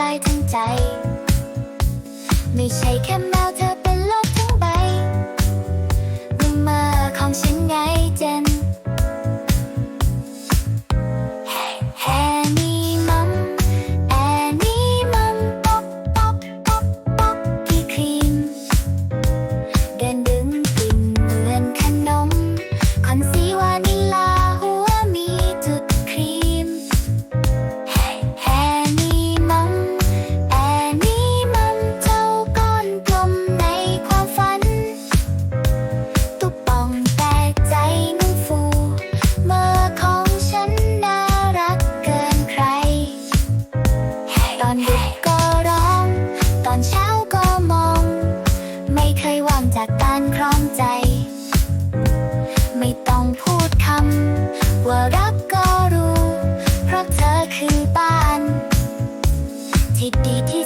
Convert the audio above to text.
ลายทั้งใจ ไม่ใช่แค่แมวเธอ พร้อมใจ ไม่ต้องพูดคำว่ารักก็รู้ เพราะเธอคือบ้าน ที่ดีที่